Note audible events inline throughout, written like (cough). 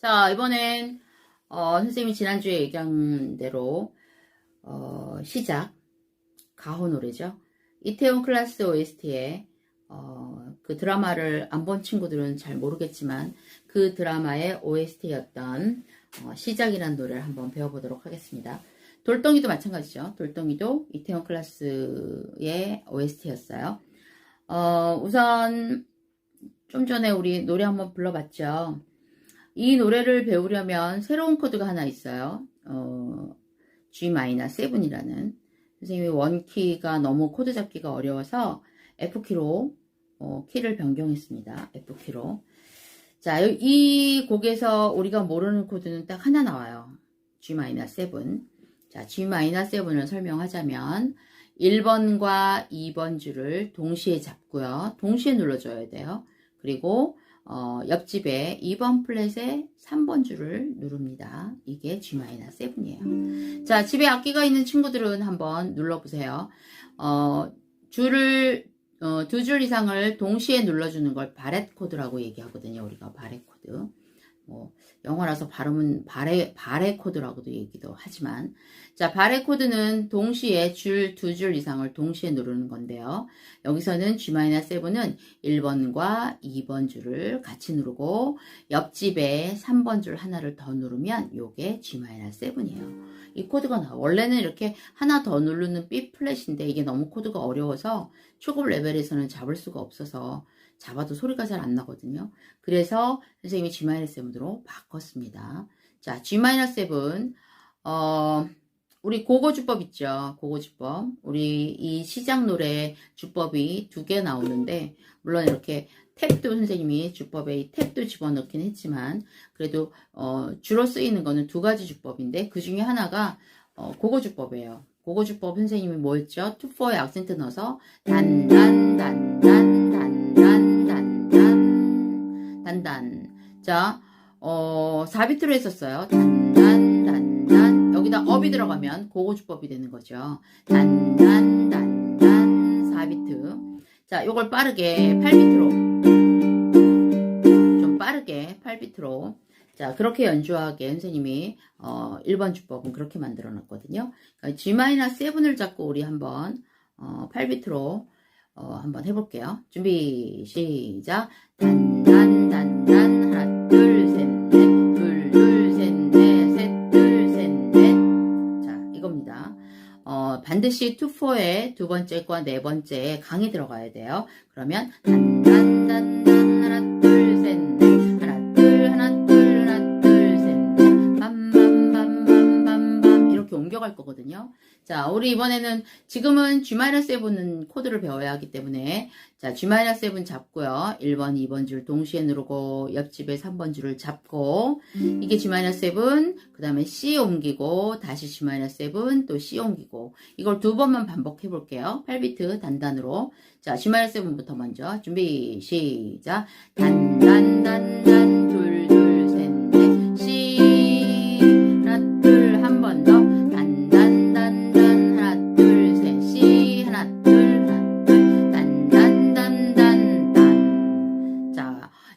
자, 이번엔, 어, 선생님이 지난주에 얘기한 대로, 어, 시작. 가호 노래죠. 이태원 클래스 OST에, 어, 그 드라마를 안 본 친구들은 잘 모르겠지만, 그 드라마의 OST였던, 어, 시작이라는 노래를 한번 배워보도록 하겠습니다. 돌덩이도 마찬가지죠. 돌덩이도 이태원 클래스의 OST였어요. 어, 우선, 좀 전에 우리 노래 한번 불러봤죠. 이 노래를 배우려면 새로운 코드가 하나 있어요. 어, G-7이라는. 선생님이 원키가 너무 코드 잡기가 어려워서 F키로 어, 키를 변경했습니다. F키로. 자, 이 곡에서 우리가 모르는 코드는 딱 하나 나와요. G-7. 자, G-7을 설명하자면 1번과 2번 줄을 동시에 잡고요. 동시에 눌러줘야 돼요. 그리고 어, 옆집에 2번 플랫에 3번 줄을 누릅니다. 이게 G-7이에요. 자, 집에 악기가 있는 친구들은 한번 눌러보세요. 어, 줄을 어, 두 줄 이상을 동시에 눌러주는 걸 바렛 코드라고 얘기하거든요. 우리가 바렛 코드. 뭐 영어라서 발음은 바레 바레 코드라고도 얘기도 하지만 자 바레 코드는 동시에 줄두줄 이상을 동시에 누르는 건데요. 여기서는 G-7은 1번과 2번 줄을 같이 누르고 옆집에 3번 줄 하나를 더 누르면 요게 G-7이에요. 이 코드가 나와. 원래는 이렇게 하나 더 누르는 B 플랫인데 이게 너무 코드가 어려워서 초급 레벨에서는 잡을 수가 없어서 잡아도 소리가 잘 안 나거든요. 그래서 선생님이 G-7으로 바꿨습니다. 자, G-7, 어, 우리 고고 주법 있죠. 고고 주법. 우리 이 시작 노래 주법이 두 개 나오는데, 물론 이렇게 탭도 선생님이 주법에 탭도 집어넣긴 했지만, 그래도, 어, 주로 쓰이는 거는 두 가지 주법인데, 그 중에 하나가, 어, 고고 주법이에요. 고고 주법 선생님이 뭐였죠? 투포에 악센트 넣어서, 단, 단, 단, 단, 단, 단, 단, 단. 자, 어, 4비트로 했었어요. 단, 단, 단, 단. 여기다 업이 들어가면 고고주법이 되는 거죠. 단, 단, 단, 단, 4비트. 자, 요걸 빠르게 8비트로. 좀 빠르게 8비트로. 자, 그렇게 연주하게 선생님이, 어, 1번 주법은 그렇게 만들어 놨거든요. 그러니까 G-7을 잡고 우리 한번, 어, 8비트로, 어, 한번 해볼게요. 준비, 시작. 단, 단, 단, 단, 하나, 둘, 셋, 넷, 둘, 둘, 셋, 넷, 셋, 둘, 셋, 넷. 자, 이겁니다. 어, 반드시 2-4의 두 번째 과 네 번째에 강이 들어가야 돼요. 그러면, 단, 단, 단, 단, 옮겨갈 거거든요. 자, 우리 이번에는 지금은 G-7은 코드를 배워야 하기 때문에 자, G-7 잡고요. 1번, 2번 줄 동시에 누르고 옆집에 3번 줄을 잡고 이게 G-7, 그 다음에 C 옮기고 다시 G-7, 또 C 옮기고 이걸 두 번만 반복해 볼게요. 8비트 단단으로 자, G-7부터 먼저 준비 시작 단, 단, 단, 단,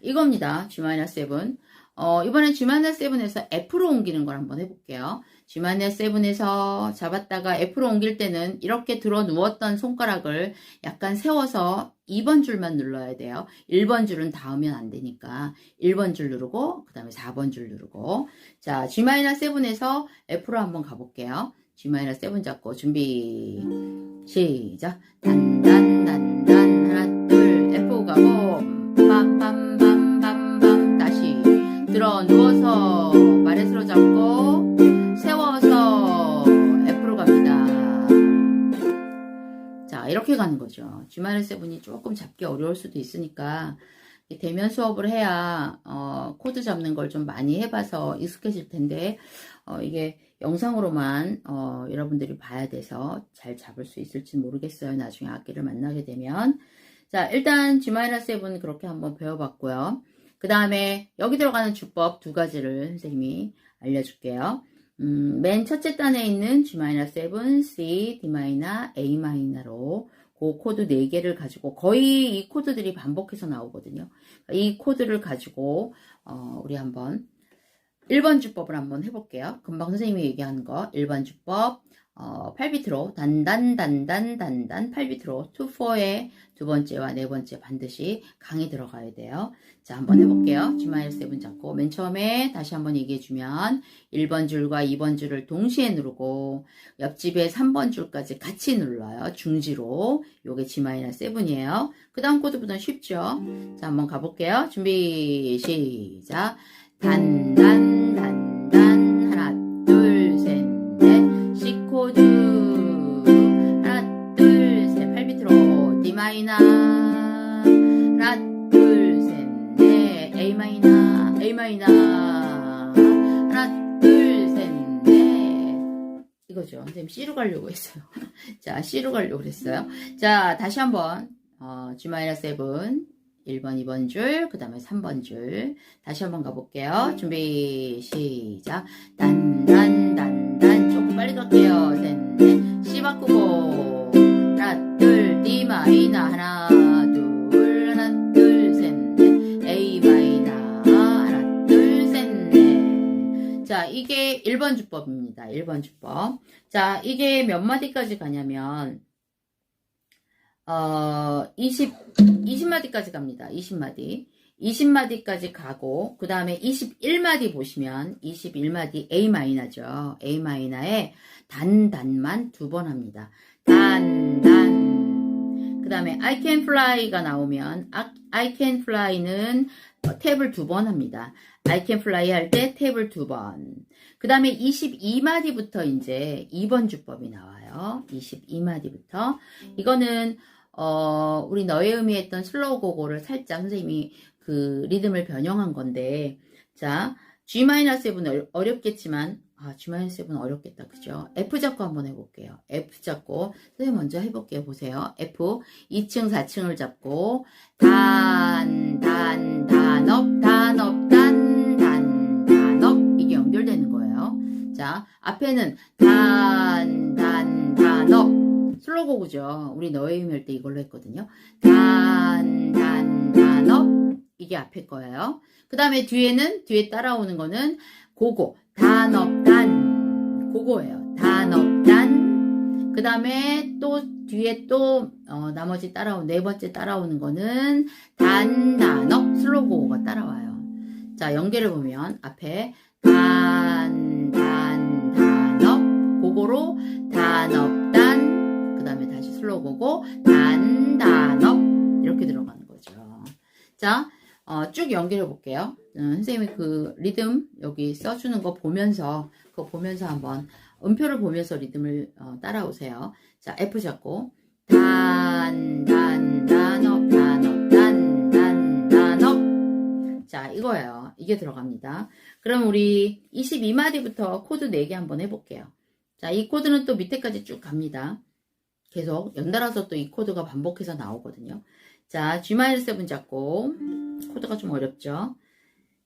이겁니다. G-7. 어, 이번엔 G-7에서 F로 옮기는 걸 한번 해볼게요. G-7에서 잡았다가 F로 옮길 때는 이렇게 들어 누웠던 손가락을 약간 세워서 2번 줄만 눌러야 돼요. 1번 줄은 닿으면 안 되니까 1번 줄 누르고 그 다음에 4번 줄 누르고 자 G-7에서 F로 한번 가볼게요. G-7 잡고 준비 시작 단단단단 하나 둘 F 가고 들어 누워서 마레스로 잡고 세워서 F로 갑니다. 자 이렇게 가는 거죠. G-7이 조금 잡기 어려울 수도 있으니까 대면 수업을 해야 어, 코드 잡는 걸 좀 많이 해봐서 익숙해질 텐데 어, 이게 영상으로만 어, 여러분들이 봐야 돼서 잘 잡을 수 있을지 모르겠어요. 나중에 악기를 만나게 되면 자 일단 G-7 그렇게 한번 배워봤고요. 그 다음에 여기 들어가는 주법 두 가지를 선생님이 알려줄게요. 음, 맨 첫째 단에 있는 G-7, C, D, A-로 그 코드 4개를 가지고 거의 이 코드들이 반복해서 나오거든요. 이 코드를 가지고 어, 우리 한번 1번 주법을 한번 해볼게요. 금방 선생님이 얘기한 거 1번 주법 어, 8비트로 단단 단단 단단 8비트로 2, 4의 두 번째와 네 번째 반드시 강이 들어가야 돼요. 자 한번 해볼게요. G 마이너스 7 잡고 맨 처음에 다시 한번 얘기해주면 1번 줄과 2번 줄을 동시에 누르고 옆집에 3번 줄까지 같이 눌러요. 중지로 요게 마이너스 7이에요. 그 다음 코드보다 쉽죠. 자 한번 가볼게요. 준비 시작 단단 단단 마이너 하나 둘셋넷 이거죠. 선생님 C로 가려고 했어요. (laughs) 자 C로 가려고 그랬어요. 자 다시 한번 어, 7 1번, 2번 줄, 그 다음에 3번 줄. 다시 한번 가볼게요. 준비, 시작. 단, 단, 단, 단. 조금 빨리 갈게요. 셋, 넷. C 바꾸고. 하나, 둘, D 마이너. 하나, 이게 1번 주법입니다. 1번 주법. 자, 이게 몇 마디까지 가냐면, 어, 20, 20마디까지 갑니다. 20마디. 20마디까지 가고, 그 다음에 21마디 보시면, 21마디 A 마이너죠. A 마이너에 단, 단만 두 번 합니다. 단, 단. 그 다음에 I can fly가 나오면, 아, I can fly는 탭을 두 번 합니다. I can fly 할 때 탭을 두 번. 그 다음에 22마디부터 이제 2번 주법이 나와요. 22마디부터. 이거는 어, 우리 너의 의미 했던 슬로우 고고를 살짝 선생님이 그 리듬을 변형한 건데, 자, G-7은 어렵겠지만, 아, G-7 어렵겠다. 그죠? F 잡고 한번 해볼게요. F 잡고, 선생님 먼저 해볼게요. 보세요. F, 2층, 4층을 잡고, 단, 단, 단업, 단업, 단, 단, 단업. 이게 연결되는 거예요. 자, 앞에는 단, 단, 단업. 슬로고구죠. 우리 너의 할때 이걸로 했거든요. 단, 단, 단업. 이게 앞에 거예요. 그 다음에 뒤에는, 뒤에 따라오는 거는 고고. 단업, 단. 고고예요. 단업, 단. 그 다음에 또 뒤에 또, 어, 나머지 따라온, 네 번째 따라오는 거는 단, 단업. 슬로고가 따라와요. 자, 연결해 보면 앞에 단, 단, 단업. 고고로 단업, 단. 그 다음에 다시 슬로고고 단, 단업 이렇게 들어가는 거죠. 자, 어, 쭉 연결해 볼게요. 음, 선생님이 그 리듬 여기 써주는 거 보면서 그거 보면서 한번 음표를 보면서 리듬을 어, 따라오세요. 자, F 잡고 단, 단, 단업, 단업, 단, 단, 단업. 자, 이거예요. 이게 들어갑니다. 그럼 우리 22마디부터 코드 4개 한번 해볼게요. 자, 이 코드는 또 밑에까지 쭉 갑니다. 계속 연달아서 또 이 코드가 반복해서 나오거든요. 자, G-7 잡고 코드가 좀 어렵죠.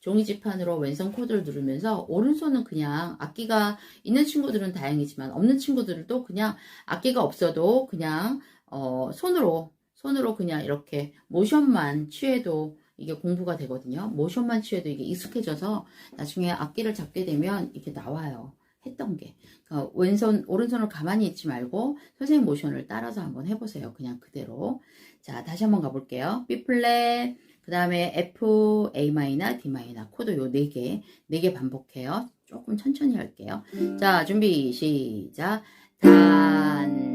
종이지판으로 왼손 코드를 누르면서, 오른손은 그냥 악기가 있는 친구들은 다행이지만, 없는 친구들도 그냥 악기가 없어도 그냥, 어, 손으로, 손으로 그냥 이렇게 모션만 취해도 이게 공부가 되거든요. 모션만 취해도 이게 익숙해져서 나중에 악기를 잡게 되면 이게 나와요. 했던 게. 그러니까 왼손, 오른손을 가만히 있지 말고 선생님 모션을 따라서 한번 해보세요. 그냥 그대로. 자, 다시 한번 가볼게요. B 플랫, 그 다음에 F, A 마이너, D 마이너, 코드 요 네 개, 네 개 반복해요. 조금 천천히 할게요. 자, 준비, 시작. 단, 단,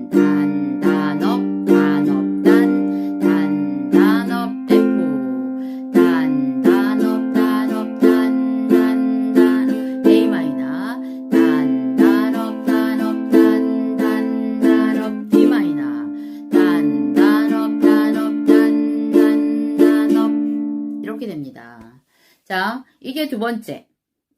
두 번째.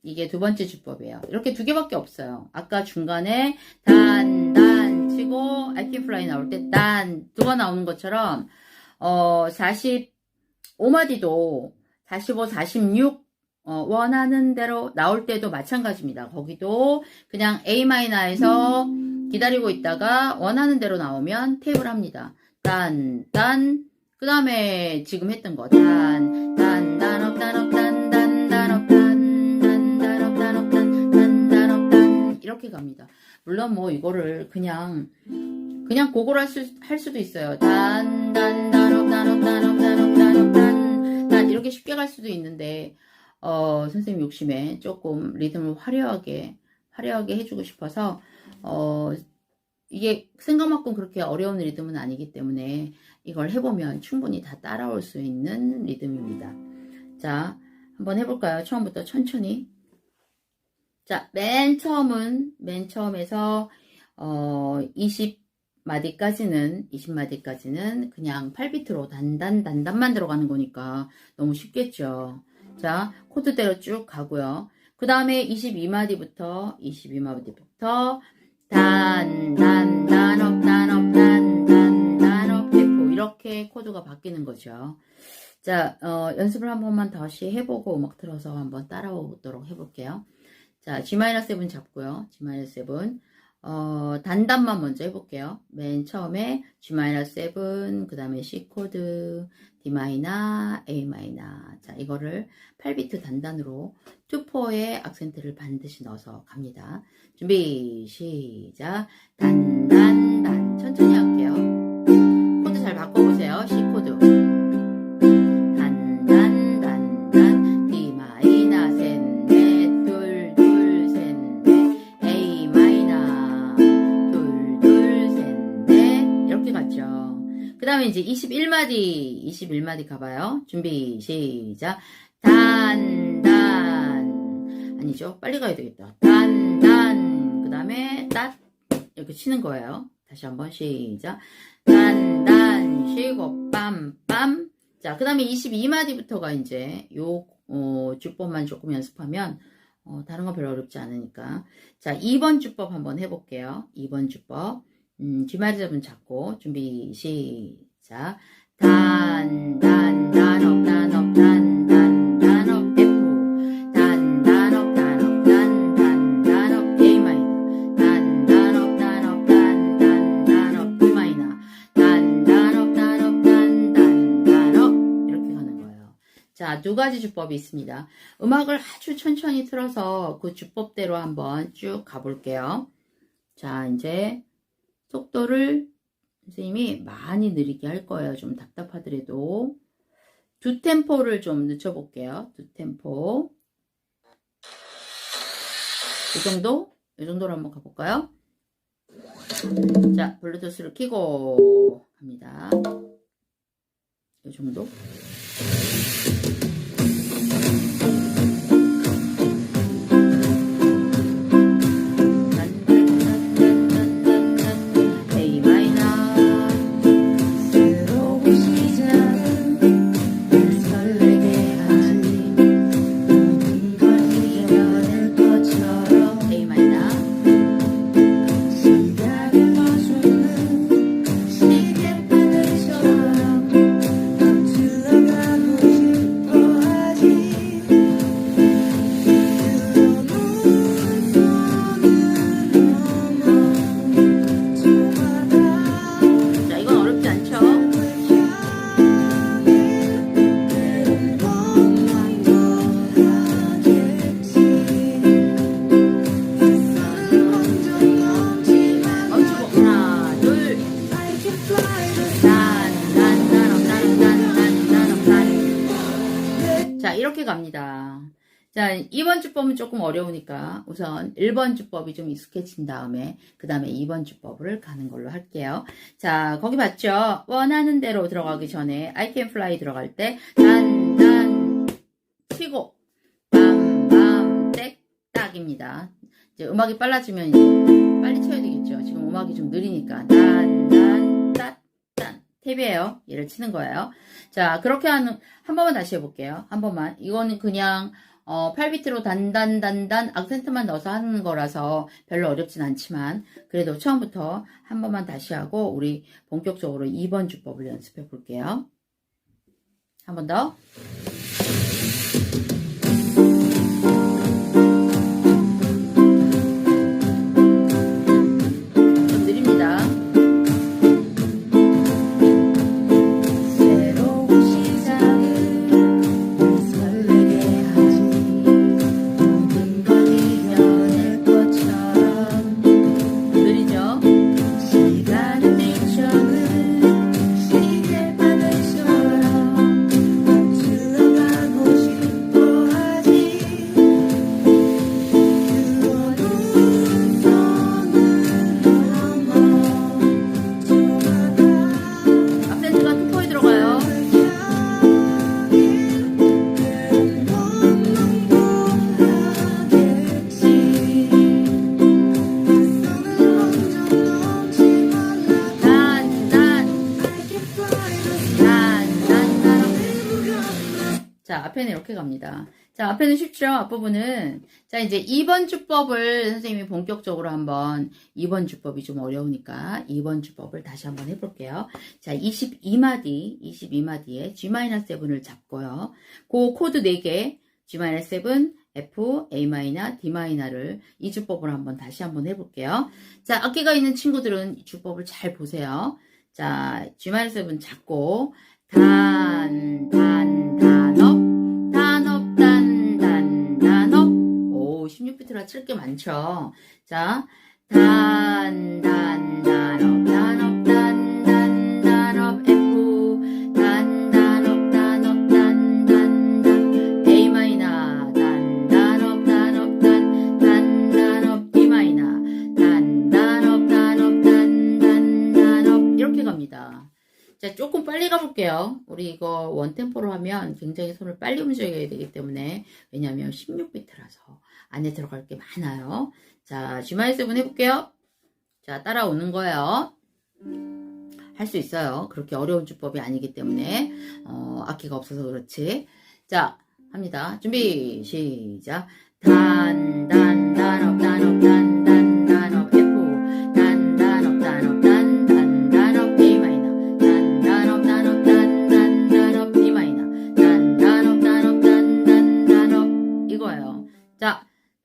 이게 두 번째 주법이에요. 이렇게 두 개밖에 없어요. 아까 중간에 단, 단 치고 fly 나올 때 단, 두가 나오는 것처럼 어, 45마디도 45, 46 어, 원하는 대로 나올 때도 마찬가지입니다. 거기도 그냥 A 마이너에서 기다리고 있다가 원하는 대로 나오면 탭을 합니다. 단, 단, 그 다음에 지금 했던 거. 단, 단, 이렇게 갑니다. 물론 뭐 이거를 그냥, 그냥 그거로 할, 수, 할 수도 있어요. 단, 단, 단업, 단업, 단업, 단업, 단업, 단, 단. 이렇게 쉽게 갈 수도 있는데, 어, 선생님 욕심에 조금 리듬을 화려하게, 화려하게 해주고 싶어서, 어, 이게 생각만큼 그렇게 어려운 리듬은 아니기 때문에 이걸 해보면 충분히 다 따라올 수 있는 리듬입니다. 자, 한번 해볼까요? 처음부터 천천히. 자, 맨 처음은, 맨 처음에서, 어, 20마디까지는, 20마디까지는 그냥 8비트로 단단, 단단만 들어가는 거니까 너무 쉽겠죠. 자, 코드대로 쭉 가고요. 그 다음에 22마디부터, 22마디부터, 단, 단, 단업, 단업, 단, 단, 단업, 대포. 이렇게 코드가 바뀌는 거죠. 자, 어, 연습을 한 번만 다시 해보고 음악 틀어서 한번 따라오도록 해볼게요. 자, G-7 잡고요. G-7. 어, 단단만 먼저 해볼게요. 맨 처음에 G-7, 그 다음에 C 코드, D A. 자, 이거를 8비트 단단으로 2포의 악센트를 반드시 넣어서 갑니다. 준비, 시작. 단, 단, 단. 천천히 할게요. 코드 잘 바꿔보세요. C 다음에 이제 21마디, 21마디 가봐요. 준비, 시작. 단, 단. 아니죠. 빨리 가야 되겠다. 단, 단. 그 다음에, 따. 이렇게 치는 거예요. 다시 한번 시작. 단, 단. 쉬고, 빰, 빰. 자, 그 다음에 22마디부터가 이제 요, 어, 주법만 조금 연습하면, 어, 다른 건 별로 어렵지 않으니까. 자, 2번 주법 한번 해볼게요. 2번 주법. 음, 쥐마리 잡은 잡고, 준비, 시작. 단, 단, 단업, 단업, 단, 단, 단업, F. 단, 단업, 단업, 단, 단, 단업, A 마이너. 단, 단업, 단업, 단, 단, 단업, D 마이너. 단, 단업, 단업, 단, 단, 단업. 이렇게 가는 거예요. 자, 두 가지 주법이 있습니다. 음악을 아주 천천히 틀어서 그 주법대로 한번 쭉 가볼게요. 자, 이제 속도를 선생님이 많이 느리게 할 거예요. 좀 답답하더라도. 두 템포를 좀 늦춰볼게요. 두 템포. 이 정도? 이 정도로 한번 가볼까요? 자, 블루투스를 켜고 갑니다. 이 정도? 어려우니까 우선 1번 주법이 좀 익숙해진 다음에 그 다음에 2번 주법을 가는 걸로 할게요 자 거기 봤죠 원하는 대로 들어가기 전에 I can fly 들어갈 때 단 단 치고 빰빰 땡딱입니다 이제 음악이 빨라지면 이제 빨리 쳐야 되겠죠. 지금 음악이 좀 느리니까 단, 단, 딴, 딴 탭이에요. 얘를 치는 거예요. 자, 그렇게 하는 한 번만 다시 해볼게요. 한 번만. 이거는 그냥 어, 8비트로 단단, 단단, 악센트만 넣어서 하는 거라서 별로 어렵진 않지만, 그래도 처음부터 한 번만 다시 하고, 우리 본격적으로 2번 주법을 연습해 볼게요. 한 번 더. 앞에는 이렇게 갑니다. 자, 앞에는 쉽죠? 앞부분은. 자, 이제 2번 주법을 선생님이 본격적으로 한번 2번 주법이 좀 어려우니까 2번 주법을 다시 한번 해볼게요. 자, 22마디, 22마디에 G-7을 잡고요. 그 코드 4개, G-7, F, A 마이너, D 마이너를 이 주법을 한번 다시 한번 해볼게요. 자, 악기가 있는 친구들은 이 주법을 잘 보세요. 자, G-7 잡고, 단, 단, 16비트라 칠게 많죠. 자, 단, 단, 단업, 단업, 단, 단, 단업, F, 단, 단업, 단업, 단, 단, 단, A 마이너, 단, 단업, 단업, 단, 단, 단업, D 마이너, 단, 단업, 단업, 단, 단, 단업. 이렇게 갑니다. 자, 조금 빨리 가볼게요. 우리 이거 원템포로 하면 굉장히 손을 빨리 움직여야 되기 때문에, 왜냐면 16비트라서 안에 들어갈 게 많아요. 자, G-7 해볼게요. 자, 따라오는 거예요. 할 수 있어요. 그렇게 어려운 주법이 아니기 때문에, 어, 악기가 없어서 그렇지. 자, 합니다. 준비, 시작. 단, 단, 단 업, 단 업, 단,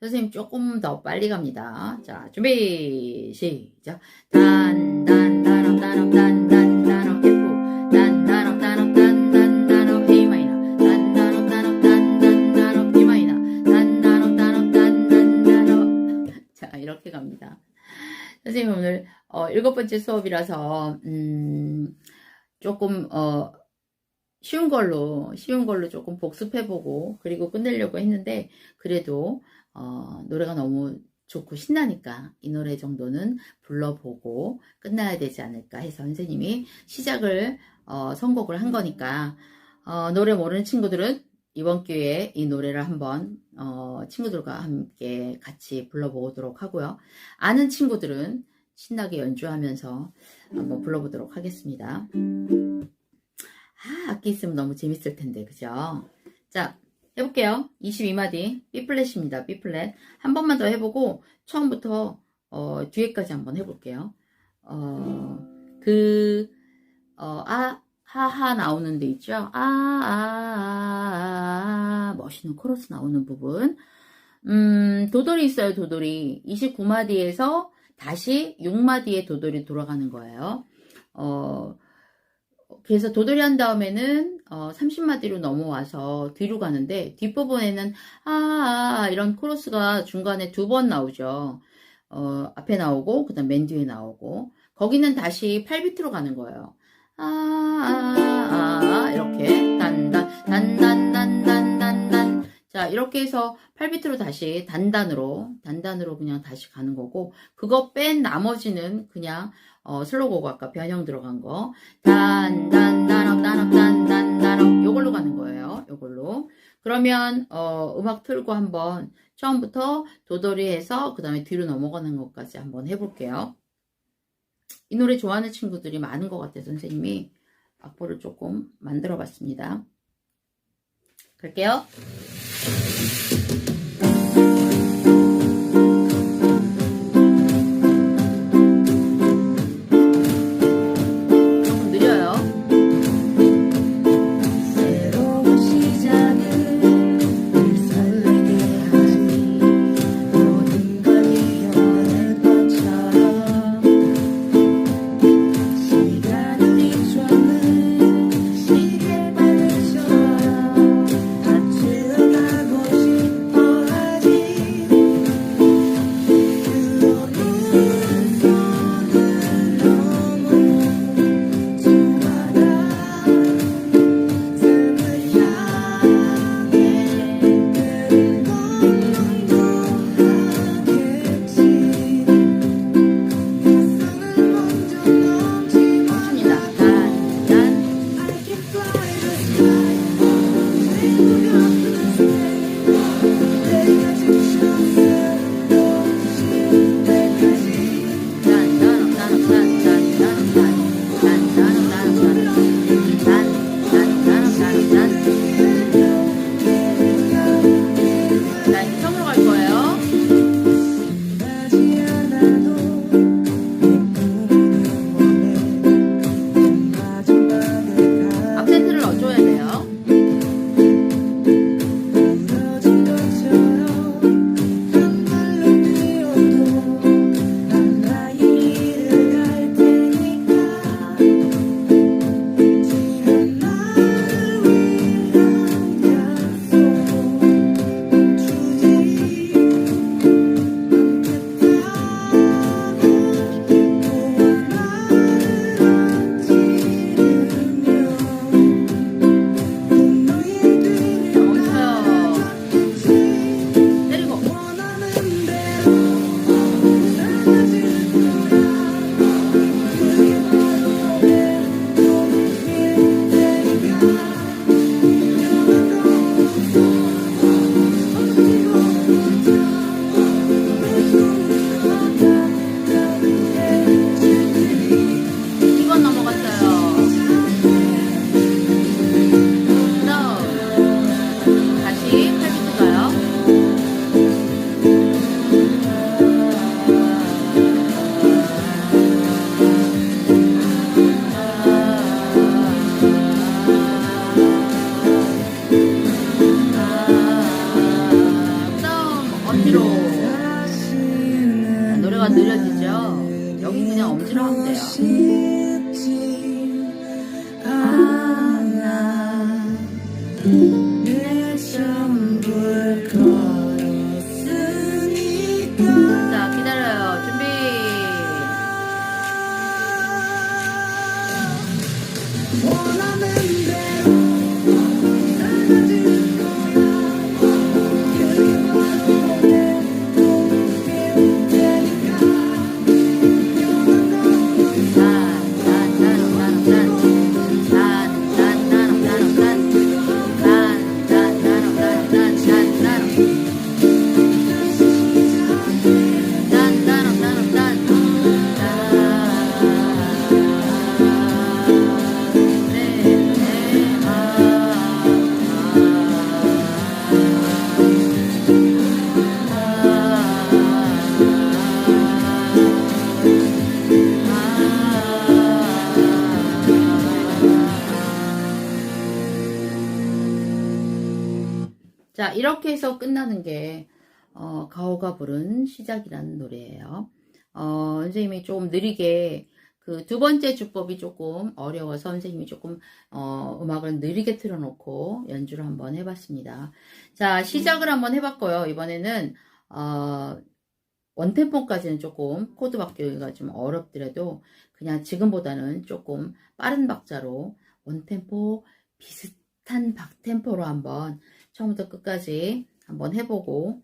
선생님 조금 더 빨리 갑니다. 자, 준비, 시작. 단, 단, 단업, 단업, 단, 단, 단업, F. 단, 단업, 단업, 단, 단, 단업, A 마이너. 단, 단업, 단업, 단, 단, 단업, D 마이너. 단, 단업, 단업, 단, 단, 단업. 자, 이렇게 갑니다. 선생님 오늘 어, 일곱 번째 수업이라서 음, 조금 어, 쉬운 걸로 쉬운 걸로 조금 복습해보고 그리고 끝내려고 했는데 그래도 어, 노래가 너무 좋고 신나니까 이 노래 정도는 불러보고 끝나야 되지 않을까 해서 선생님이 시작을 어, 선곡을 한 거니까 어, 노래 모르는 친구들은 이번 기회에 이 노래를 한번 어, 친구들과 함께 같이 불러보도록 하고요. 아는 친구들은 신나게 연주하면서 한번 불러보도록 하겠습니다. 아, 악기 있으면 너무 재밌을 텐데, 그죠? 자, 해볼게요. 22마디, B플랫입니다. B플랫. 한 번만 더 해보고, 처음부터, 어, 뒤에까지 한번 해볼게요. 어, 그, 어, 아, 하하 나오는 데 있죠? 아, 아, 아, 아, 멋있는 코러스 나오는 부분. 음, 도돌이 있어요, 도돌이. 29마디에서 다시 6마디에 도돌이 돌아가는 거예요. 어, 그래서 도돌이 한 다음에는 어, 30마디로 넘어와서 뒤로 가는데 뒷부분에는 아, 아, 아 이런 코러스가 중간에 두 번 나오죠. 어, 앞에 나오고 그다음 맨 뒤에 나오고 거기는 다시 8비트로 가는 거예요. 아, 아, 아, 아 이렇게 단단 단단 단단 단단 자 이렇게 해서 8비트로 다시 단단으로 단단으로 그냥 다시 가는 거고 그거 뺀 나머지는 그냥 어, 슬로고가 아까 변형 들어간 거. 단, 단, 단업, 단업, 단, 단, 단업. 요걸로 가는 거예요. 요걸로. 그러면, 어, 음악 틀고 한번 처음부터 도돌이 해서 그 다음에 뒤로 넘어가는 것까지 한번 해볼게요. 이 노래 좋아하는 친구들이 많은 것 같아요. 선생님이 악보를 조금 만들어 봤습니다. 갈게요. 끝나는 게, 어, 가오가 부른 시작이라는 노래예요. 어, 선생님이 조금 느리게, 그 두 번째 주법이 조금 어려워서 선생님이 조금, 어, 음악을 느리게 틀어놓고 연주를 한번 해봤습니다. 자, 시작을 한번 해봤고요. 이번에는, 어, 원템포까지는 조금 코드 바뀌기가 좀 어렵더라도 그냥 지금보다는 조금 빠른 박자로 원템포 비슷한 박템포로 한번 처음부터 끝까지 한번 해보고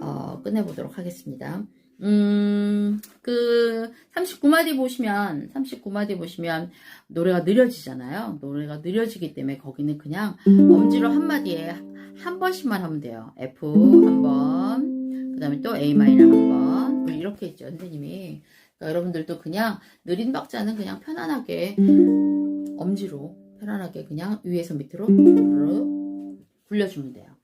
어, 끝내보도록 하겠습니다. 음, 그 39마디 보시면 39마디 보시면 노래가 느려지잖아요. 노래가 느려지기 때문에 거기는 그냥 엄지로 한 마디에 한 번씩만 하면 돼요. F 한 번, 그 다음에 또 A 마이너 한 번, 뭐 이렇게 있죠, 선생님이. 그러니까 여러분들도 그냥 느린 박자는 그냥 편안하게 엄지로 편안하게 그냥 위에서 밑으로 굴려주면 돼요.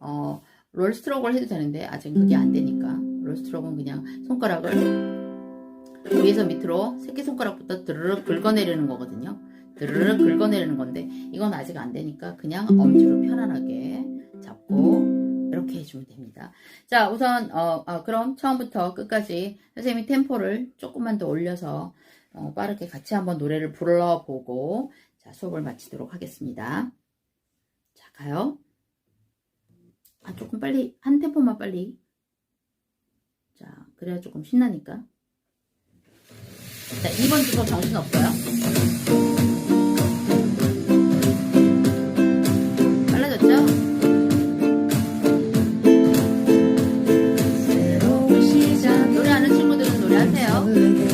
어, 롤 스트로크를 해도 되는데 아직 그게 안 되니까 롤 스트로크는 그냥 손가락을 위에서 밑으로 새끼손가락부터 드르륵 긁어내리는 거거든요. 드르륵 긁어내리는 건데 이건 아직 안 되니까 그냥 엄지로 편안하게 잡고 이렇게 해주면 됩니다. 자 우선 어, 어, 그럼 처음부터 끝까지 선생님이 템포를 조금만 더 올려서 어, 빠르게 같이 한번 노래를 불러보고 자 수업을 마치도록 하겠습니다. 자 가요. 아 조금 빨리 한 템포만 빨리. 자 그래야 조금 신나니까. 자 2번 주소 정신 없어요? 빨라졌죠? 새로운 시작 노래하는 친구들은 노래하세요.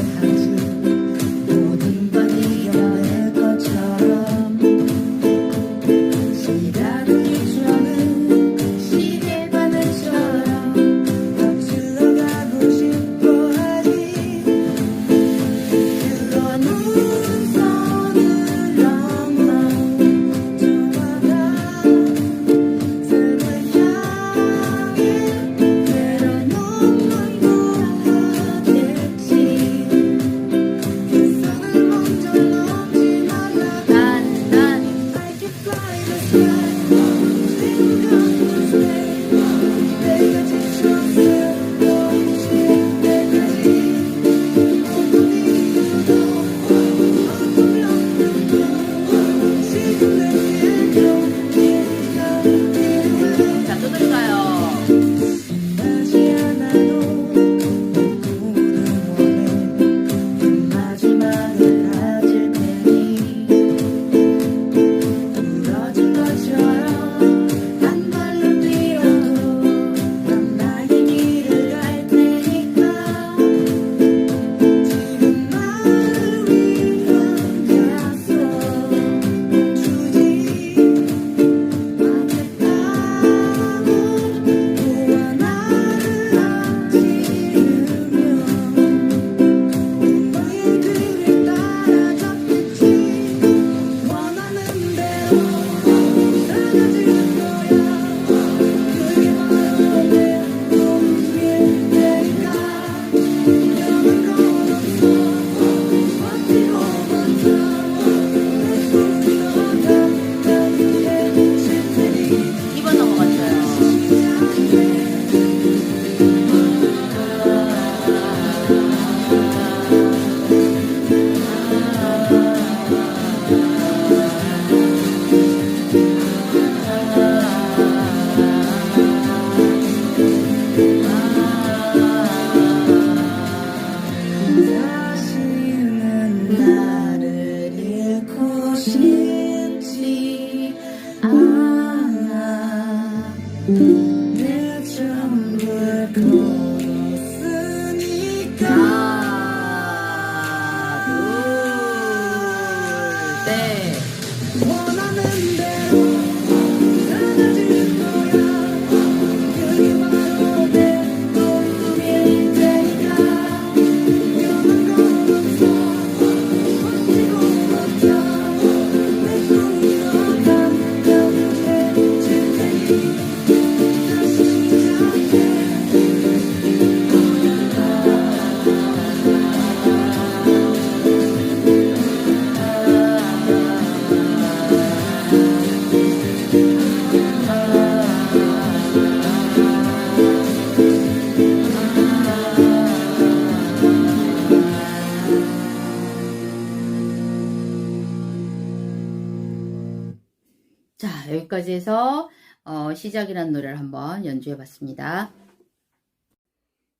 해서 어, 시작이라는 노래를 한번 연주해 봤습니다.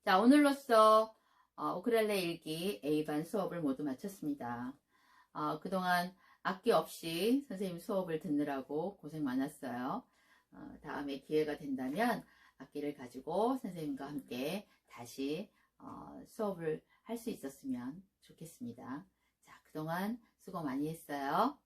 자, 오늘로써 어, 우크렐레 일기 A반 수업을 모두 마쳤습니다. 어, 그동안 악기 없이 선생님 수업을 듣느라고 고생 많았어요. 어, 다음에 기회가 된다면 악기를 가지고 선생님과 함께 다시 어, 수업을 할 수 있었으면 좋겠습니다. 자, 그동안 수고 많이 했어요.